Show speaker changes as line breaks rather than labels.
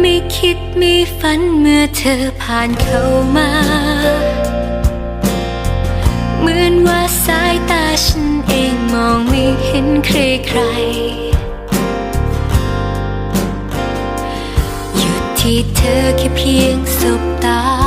ไม่คิดไม่ฝันเมื่อเธอผ่านเข้ามา เหมือนว่าสายตาฉันเองมองไม่เห็นใครใครๆหยุดที่เธอแค่เพียงสบตา